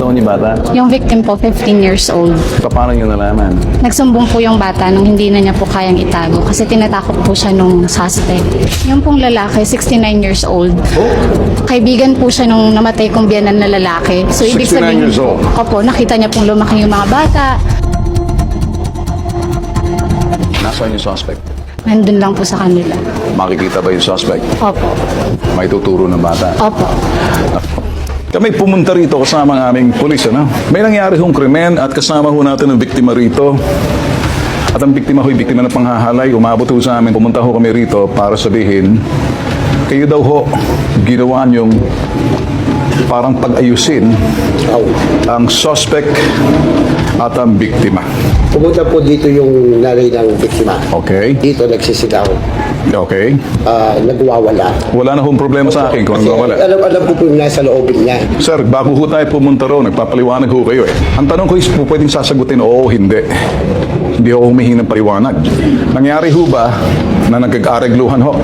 taon yung bata? Yung victim po, 15 years old. Paano nyo nalaman? Nagsumbong po yung bata nung hindi na niya po kayang itago kasi tinatakot po siya nung suspect. Yung pong lalaki, 69 years old. Kaibigan po siya nung namatay kong biyanan na lalaki. So, ibig 69 sabihin, years old. Opo, nakita niya pong lumaki yung mga bata. Nasaan yung suspect? Nandun lang po sa kanila. Makikita ba yung suspect? Opo. May tuturo ng bata. Opo. Kami pumunta rito kasama ang aming pulis, ano? May nangyari hong krimen at kasama ho natin ang biktima rito. At ang biktima ho'y biktima ng panghahalay. Umabot ho sa amin. Pumunta ho kami rito para sabihin, kayo daw ho, ginawa niyong parang pag-ayusin ang suspect at ang biktima. Pumunta po dito yung nanay ng biktima. Okay? Dito nagsisigaw. Okay? Ah, nagwawala. Wala na hong problema sa akin kung Kasi ano wala. alam, alam ko po yung nasa loobin niya. Sir, bago ho tayo pumunta ro, nagpapaliwanag ho kayo eh. Ang tanong ko is po pwedeng sasagutin, oo o hindi. Hindi ako humihingi ng paliwanag. Nangyari ho ba na nagkag-aregluhan ho?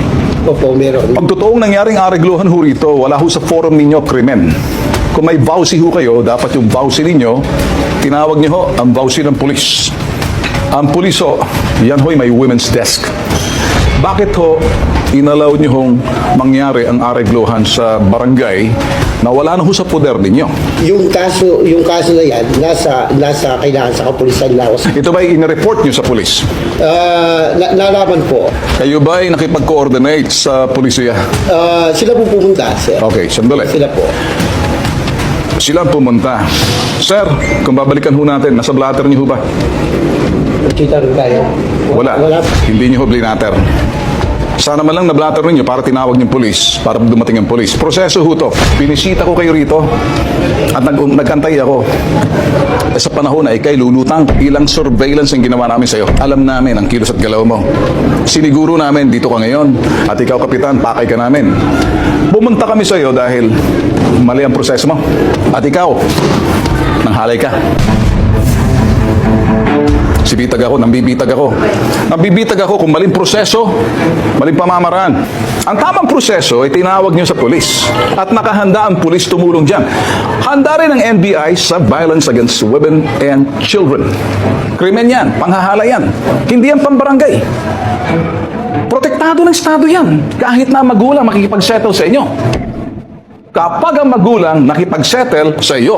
Opo, meron. Pag totoong nangyaring aregluhan ho rito, wala ho sa forum ninyo krimen. Kung may vowsy ho kayo, dapat yung vowsy ninyo, tinawag niyo ho ang vowsy ng pulis. Ang pulis ho, yan ho'y may women's desk. Bakit ho inalaw niyo hong mangyari ang aregluhan sa barangay na wala na ho sa poder ninyo? Yung kaso, yung kaso na yan, nasa, nasa kailangan sa kapulisan Laos. Ito ba in-report niyo sa pulis? Ah, na, nalaman po. Kayo ba ay nakipag-coordinate sa pulisya? Ah, sila po pumunta, sir. Okay, sandali. Sila po. Sila pumunta. Sir, kung babalikan ho natin, nasa blatter niyo ho ba? Kita rin tayo. Wala. Wala. Hindi niyo ho blinatter. Sana man lang na-blatter ninyo para tinawag yung polis, para dumating ang polis. Proseso ho to. Pinisita ko kayo rito at nag nagkantay ako. Eh, sa panahon na ikay lulutang, ilang surveillance ang ginawa namin sa'yo. Alam namin ang kilos at galaw mo. Siniguro namin dito ka ngayon at ikaw kapitan, pakay ka namin. Pumunta kami sa'yo dahil mali ang proseso mo. At ikaw, nanghalay ka. Sibitag ako, nambibitag ako. Nambibitag ako kung maling proseso, maling pamamaraan. Ang tamang proseso ay tinawag niyo sa pulis. At nakahanda ang pulis tumulong dyan. Handa rin ang NBI sa violence against women and children. Krimen yan, panghahala yan. Hindi yan pambarangay. Protektado ng Estado yan. Kahit na magulang makikipagsettle sa inyo. Kapag ang magulang nakipagsettle sa iyo,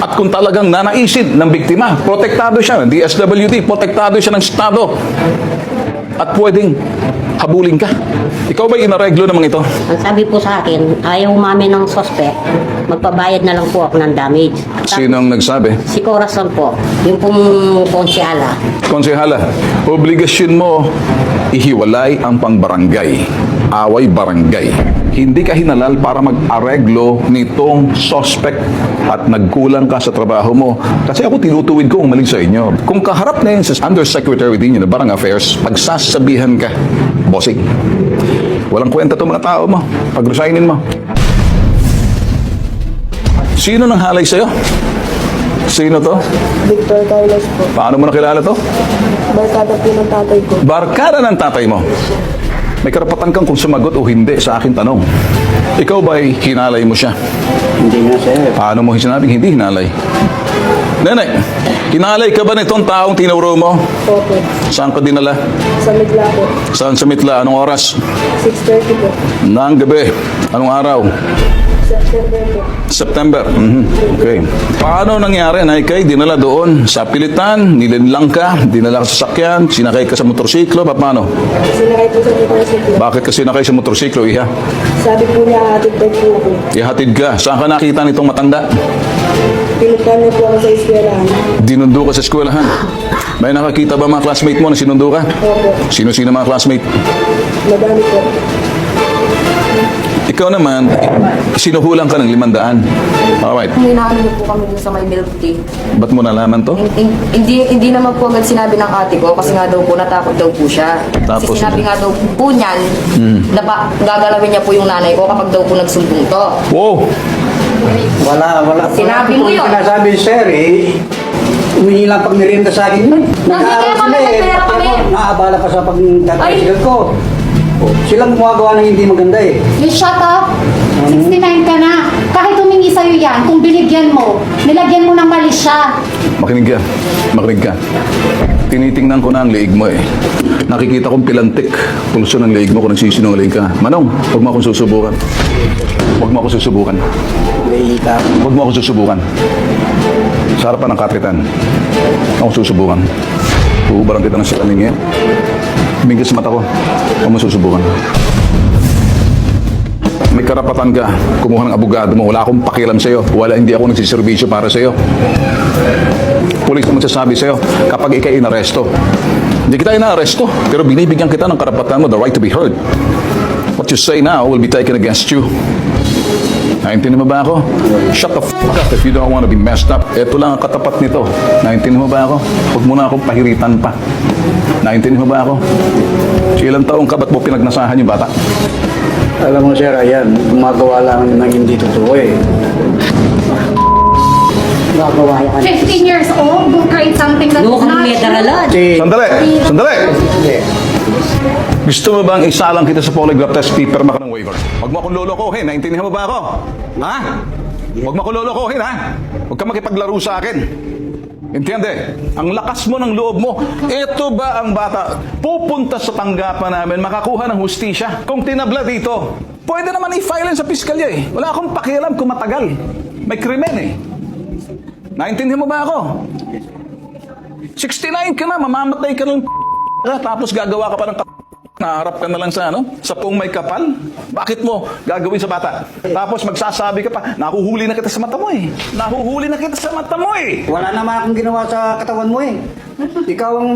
at kung talagang nanaisid ng biktima, protektado siya ng DSWD, protektado siya ng Estado. At pwedeng habulin ka. Ikaw ba inareglo ng mga ito? Ang sabi po sa akin, ayaw mami ng suspect, magpabayad na lang po ako ng damage. Sino ang nagsabi? Si Corazon po, yung pong konsyala. Konsehala, obligasyon mo ihiwalay ang pangbarangay. Away barangay. Hindi ka hinalal para mag-areglo nitong suspect at nagkulang ka sa trabaho mo. Kasi ako tinutuwid ko ang mali sa inyo. Kung kaharap na yun sa Undersecretary din yun, Barang Affairs, pagsasabihan ka, bossing, walang kwenta itong mga tao mo. Pag-resignin mo. Sino nang halay sa'yo? Sino to? Victor Carlos po. Paano mo nakilala to? Barkada po ng tatay ko. Barkada ng tatay mo. May karapatan kang kung sumagot o hindi sa aking tanong. Ikaw ba'y hinalay mo siya? Hindi na, sir. Paano mo sinabing hindi hinalay? Nenay, hinalay ka ba nitong taong tinuro mo? Opo. Saan ka dinala? Sa Midla po. Saan sa mitla? Anong oras? 6.30 po. Nang gabi? Anong araw? September. Mhm. Okay. Paano nangyari na ikay dinala doon sa pilitan, nilinlang ka, dinala ka sa sakyan, sinakay ka sa motorsiklo, pa- paano? Sinakay po sa motorsiklo. Bakit ka sinakay sa motorsiklo, iha? Sabi po niya, hatid bag po ako. Ihatid ka. Saan ka nakita nitong matanda? Pinuntahan niya po ako sa eskwelahan. Dinundo ka sa eskwelahan. May nakakita ba mga classmate mo na sinundo ka? Opo. Sino-sino mga classmate? Madami po. Ikaw naman, sinuhulang ka ng limandaan. Alright. Hinahanap niyo po kami dun sa may milk tea. Ba't mo nalaman to? Hin- Hindi, hindi naman po agad sinabi ng ate ko kasi nga daw po natakot daw po siya. Tapos? kasi sinabi nga daw po niyan na pa, gagalawin niya po yung nanay ko kapag daw po nagsumbong to. Wow! Wala, wala. Sinabi mo yun. Sinasabi, sir, eh. Humingi lang pag merienda sa akin. Nag-aaral kami, sila eh. nagpera kami. Ako, Naabala pa sa pagtatrasil ko. Oh, silang gumagawa ng hindi maganda eh. You shut up! 69 ka na. Kahit humingi sa'yo yan, kung binigyan mo, nilagyan mo ng mali siya. Makinig ka. Makinig ka. Tinitingnan ko na ang leeg mo eh. Nakikita kong pilantik. Pulso ng leeg mo kung nagsisinungaling ka. Manong, huwag mo akong susubukan. Huwag mo akong susubukan. Huwag mo akong susubukan. Sa harapan ng kapitan. Ako susubukan. Uubaran kita ng sikaling ngayon. Humingkit sa mata ko. Huwag mo susubukan. May karapatan ka. Kumuha ng abogado mo. Wala akong pakialam sa'yo. Wala, hindi ako nagsiservisyo para sa'yo. Pulis ang magsasabi sa'yo kapag ikay inaresto. Hindi kita inaaresto, pero binibigyan kita ng karapatan mo, the right to be heard. What you say now will be taken against you. Naintindihan mo ba ako? Shut the fuck up if you don't want to be messed up. Ito lang ang katapat nito. Naintindihan mo ba ako? Huwag mo na akong pahiritan pa. Naintindihan mo ba ako? So, ilang taong ka, ba't mo pinagnasahan yung bata? Alam mo sir, ayan, gumagawa lang ng hindi totoo eh. Gagawa yan. 15 years old, go create something that's not kami medaralan. Kasi Sandali! Sandali! Hindi. Gusto mo bang isalang kita sa polygraph test, pipirma ka ng waiver? Huwag mo akong lolokohin, naintindihan mo ba ako? Ha? Huwag mo akong lolokohin, ha? Huwag ka makipaglaro sa akin. Entiende? Ang lakas mo ng loob mo. Ito ba ang bata? Pupunta sa tanggapan namin, makakuha ng hustisya. Kung tinabla dito, pwede naman i-file sa piskalya eh. Wala akong pakialam kung matagal. May krimen eh. Naintindihan mo ba ako? 69 ka na, mamamatay ka ng tapos gagawa ka pa ng Naharap ka na lang sa ano? Sa pong may kapal? Bakit mo gagawin sa bata? Tapos magsasabi ka pa, nahuhuli na kita sa mata mo eh. Nahuhuli na kita sa mata mo eh. wala naman akong ginawa sa katawan mo eh. Ikaw ang...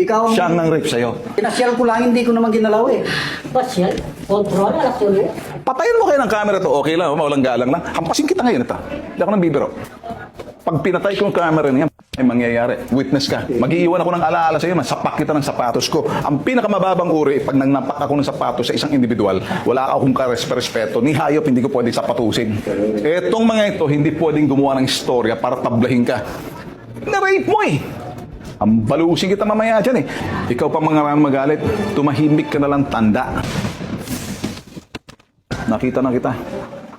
Ikaw ang... Siya ang nang rape sa'yo. Pinasyal ko lang, hindi ko naman ginalaw eh. Pasyal. Kontrol. Alasyon mo. Patayin mo kayo ng camera to, okay lang, mawalang galang lang. Hampasin kita ngayon ito. Hindi ako nang bibiro. Pag pinatay ko yung camera niya, ay mangyayari. Witness ka. Mag-iiwan ako ng alaala sa iyo, masapak kita ng sapatos ko. Ang pinakamababang uri, pag nagnapak ako ng sapatos sa isang individual, wala akong karespeto. Ni hayop, hindi ko pwedeng sapatusin. Etong mga ito, hindi pwedeng gumawa ng istorya para tablahin ka. Na-rape mo eh. Ang balusin kita mamaya dyan eh. Ikaw pa mga magalit, tumahimik ka na lang tanda. Nakita na kita.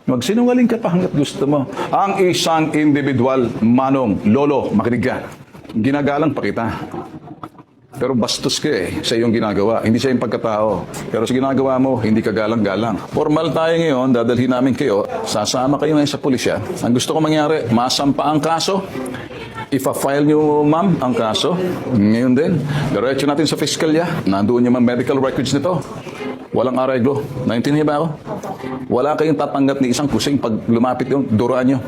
Magsinungaling ka pa hanggat gusto mo. Ang isang individual, manong, lolo, makinig ka. Ginagalang pa kita. Pero bastos ka eh sa iyong ginagawa. Hindi sa iyong pagkatao. Pero sa ginagawa mo, hindi ka galang-galang. Formal tayo ngayon, dadalhin namin kayo. Sasama kayo ngayon sa pulisya. Ang gusto ko mangyari, masampa ang kaso. Ipa-file niyo, ma'am, ang kaso. Ngayon din, diretso natin sa fiskalya. Nandoon yung mga medical records nito. Walang areglo. Naintindihan ba ako? Wala kayong tatanggap ni isang kusing pag lumapit yung duraan nyo.